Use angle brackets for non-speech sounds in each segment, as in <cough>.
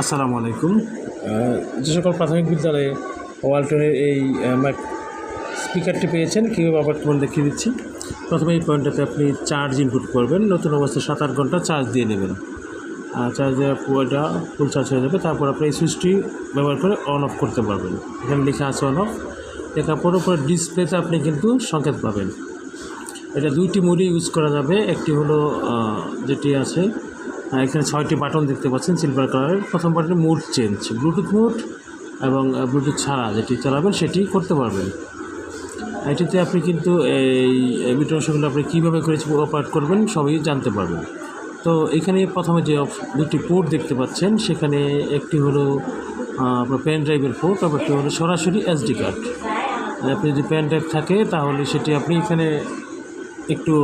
আসসালামু আলাইকুম। যে সকল প্রাথমিক বিদ্যালয়ে ওয়ালটনের এই স্পিকারটি পেয়েছেন, কীভাবে আবার তোমার দেখিয়ে দিচ্ছি? প্রথমে এই পয়েন্টটাতে আপনি চার্জ ইনপুট করবেন, নতুন অবস্থায় সাত আট ঘণ্টা চার্জ দিয়ে নেবেন। চার্জ দেওয়ার পুরোটা ফুল চার্জ হয়ে যাবে, তারপর আপনি এই সুইচটি ব্যবহার করে অন অফ করতে পারবেন। এখানে লেখা আছে অন অফ লেখার পর ডিসপ্লেতে আপনি কিন্তু সংকেত পাবেন। এটা দুইটি মোডে ইউজ করা যাবে, একটি হলো যেটি আছে এখানে ছয়টি বাটন দেখতে পাচ্ছেন সিলভার কালারের প্রথম বাটনে মুড চেঞ্জ ব্লুটুথ মুড এবং ব্লুটুথ ছাড়া যেটি চালাবেন সেটি করতে পারবেন। এটিতে আপনি কিন্তু এই বিটনশনগুলো আপনি কীভাবে করে অপারেট করবেন সবই জানতে পারবেন। তো এখানে প্রথমে যে দুটি পোর্ট দেখতে পাচ্ছেন, সেখানে একটি হলো আপনার পেন ড্রাইভের পোর্ট আর একটি হলো সরাসরি এসডি কার্ড আপনি যদি পেন ড্রাইভ থাকে, তাহলে সেটি আপনি এখানে একটু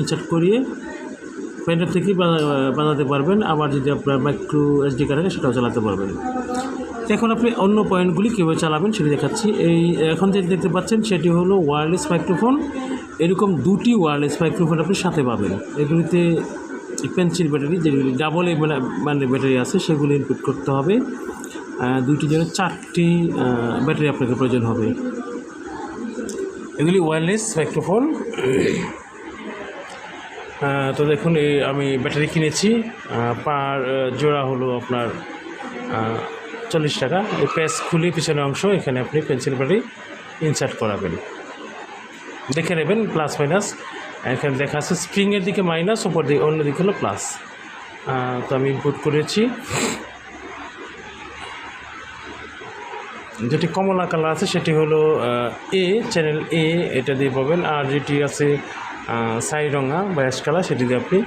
ইনসার্ট করিয়ে পেনড্রাইভ থেকেই বানা- বানাতে পারবেন। আবার যদি আপনার মাইক্রো এসডি কার্ড থাকে, সেটাও চালাতে পারবেন। এখন আপনি অন্য পয়েন্টগুলি কীভাবে চালাবেন সেটি দেখাচ্ছি। এই, এখন যেটি দেখতে পাচ্ছেন, সেটি হলো ওয়্যারলেস মাইক্রোফোন এরকম দুটি ওয়্যারলেস মাইক্রোফোন আপনি সাথে পাবেন। এগুলিতে পেন্সিল ব্যাটারি, যেগুলি ডাবল এ মানে ব্যাটারি আছে, সেগুলি ইনপুট করতে হবে। দুইটি জন্য চারটি ব্যাটারি আপনাকে প্রয়োজন হবে। এগুলি ওয়্যারলেস মাইক্রোফোন তো দেখুন, এই আমি ব্যাটারি কিনেছি পার জোড়া হলো আপনার চল্লিশ টাকা। এই প্যাচ খুলে পিছনের অংশ, এখানে আপনি পেন্সিল ব্যাটারি ইনসার্ট করাবেন। দেখে নেবেন প্লাস মাইনাস এখানে দেখা আছে স্প্রিংয়ের দিকে মাইনাস ওপর দিকে, অন্য দিকে হলো প্লাস তো আমি ইনপুট করেছি। যেটি কমলা কালার আছে, সেটি হলো এ চ্যানেল এ এটা দিয়ে পাবেন। আর যেটি আছে সাই রঙা বা অ্যাশ কালার সেটি দিয়ে আপনি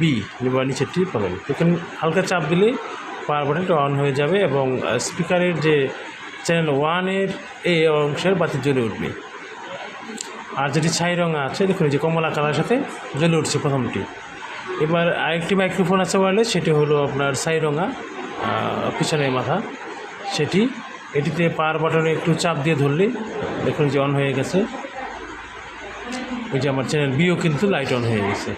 বি বা নিচেরটি পাবেন। এখানে হালকা চাপ দিলে পাওয়ার বাটনটা অন হয়ে যাবে এবং স্পিকারের যে চ্যানেল ওয়ানের এ অংশের বাতি জ্বলে উঠবে। আর যেটি ছাই রঙা আছে, দেখুন যে কমলা কালার সাথে জ্বলে উঠছে প্রথমটি। এবার আরেকটি মাইক্রোফোন আছে ওয়ারলেস সেটি হলো আপনার ছাই রঙা পিছনের মাথা। সেটি, এটিতে পাওয়ার বাটনে একটু চাপ দিয়ে ধরলে, দেখুন যে অন হয়ে গেছে। ওই যে আমার চ্যানেল বিও কিন্তু লাইট অন হয়ে গেছে।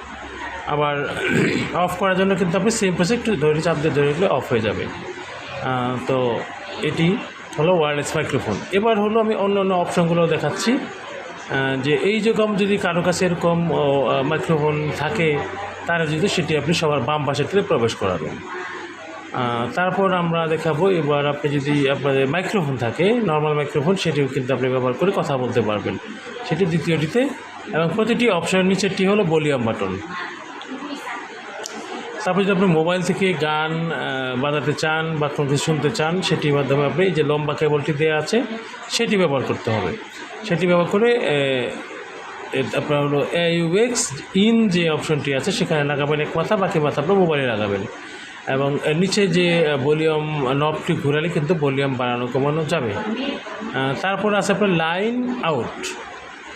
আবার <clears throat> অফ করার জন্য কিন্তু আপনি সেম প্রসে একটু ধরে চাপ দিয়ে ধরে রাখলে অফ হয়ে যাবে। তো এটি হলো ওয়্যারলেস মাইক্রোফোন এবার হলো আমি অন্য অন্য অপশনগুলো দেখাচ্ছি। যে এই রকম যদি কারও কাছে এরকম মাইক্রোফোন থাকে, তারা যদি সেটি আপনি সবার বাম পাশের থেকে প্রবেশ করাবেন। তারপর আমরা দেখাবো, এবার আপনি যদি আপনাদের মাইক্রোফোন থাকে নর্মাল মাইক্রোফোন সেটিও কিন্তু আপনি ব্যবহার করে কথা বলতে পারবেন। সেটি দ্বিতীয়টিতে এবং প্রতিটি অপশনের নিচেরটি হলো ভলিউম বাটন। তারপর যদি আপনি মোবাইল থেকে গান বাজাতে চান বা কোনো কিছু শুনতে চান, সেটির মাধ্যমে আপনি যে লম্বা কেবলটি দেওয়া আছে, সেটি ব্যবহার করতে হবে। সেটি ব্যবহার করে আপনার হলো ইউএক্স ইন যে অপশনটি আছে, সেখানে লাগাবেন এক মাথা, বাকি মাথা আপনার মোবাইলে লাগাবেন। এবং নিচে যে ভলিউম নবটি ঘোরালে কিন্তু ভলিউম বাড়ানো কমানো যাবে। তারপর আছে আপনার লাইন আউট।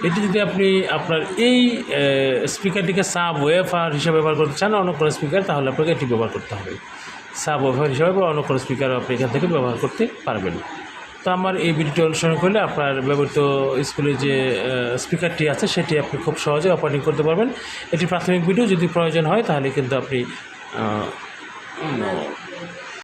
এটি যদি আপনি আপনার এই স্পিকারটিকে সাব ওয়েফার হিসেবে ব্যবহার করতে চান, অন্য কোনো স্পিকার, তাহলে আপনাকে এটি ব্যবহার করতে হবে। সাব ওয়েফার হিসেবে বা অন্য কোনো স্পিকার আপনি এখান থেকে ব্যবহার করতে পারবেন। তো আমার এই ভিডিওটি অনুসরণ করলে আপনার ব্যবহৃত স্কুলে যে স্পিকারটি আছে, সেটি আপনি খুব সহজে অপারেটিং করতে পারবেন। এটি প্রাথমিক ভিডিও, যদি প্রয়োজন হয়, তাহলে কিন্তু আপনি